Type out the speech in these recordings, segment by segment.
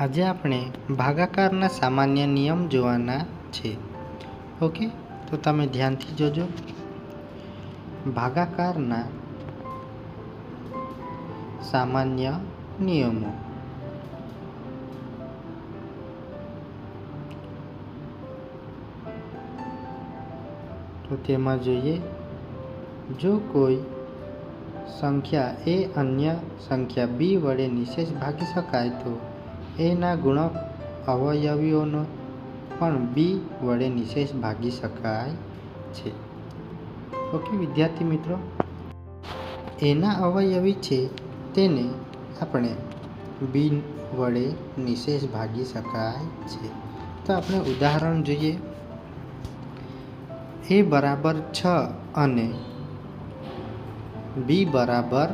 આજે આપણે ભાગાકારના સામાન્ય નિયમ જોવાના છે. ઓકે? તો તમે ધ્યાનથી જોજો. ભાગાકારના સામાન્ય નિયમો. તો તેમાં જોઈએ, જો કોઈ સંખ્યા એ અન્ય સંખ્યા બી વડે નિશેષ ભાગી શકાય તો એના ગુણક અવયવીઓનો પણ બી વડે નિશેષ ભાગી શકાય છે. ઓકે, વિદ્યાર્થી મિત્રો? એના અવયવી છે તેને આપણે બી વડે નિશેષ ભાગી શકાય છે. તો આપણે ઉદાહરણ જોઈએ. એ બરાબર છ અને બી બરાબર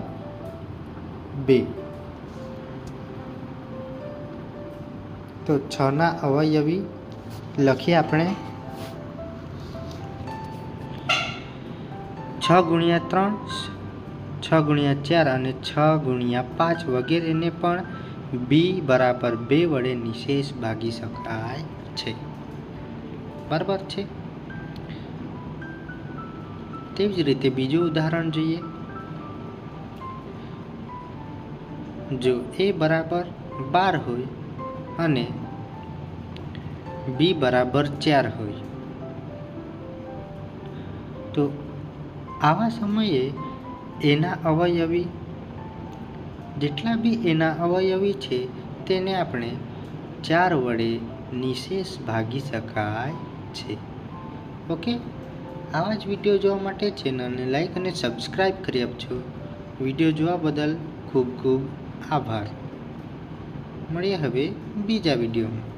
બે. તો છના અવયવી લખીએ આપણે. છ ગુણ્યા ત્રણ, છ ગુણ્યા ચાર અને છ ગુણ્યા પાંચ વગેરેને પણ બી બરાબર બે વડે નિશેષ ભાગી શકાય છે. બરાબર છે? તેવી જ રીતે બીજું ઉદાહરણ જોઈએ. જો એ બરાબર બાર હોય અને બી બરાબર ચાર હોય. તો આવા સમયે એના અવયવી, જેટલા બી એના અવયવી છે, તેને આપણે ચાર વડે નિશેષ ભાગી શકાય છે. ઓકે આવા જ વીડિયો જોવા માટે ચેનલને લાઈક અને સબસ્ક્રાઈબ કરી આપજો. વીડિયો જોવા બદલ ખૂબ ખૂબ આભાર. મળીએ હવે બીજા વિડીયોમાં.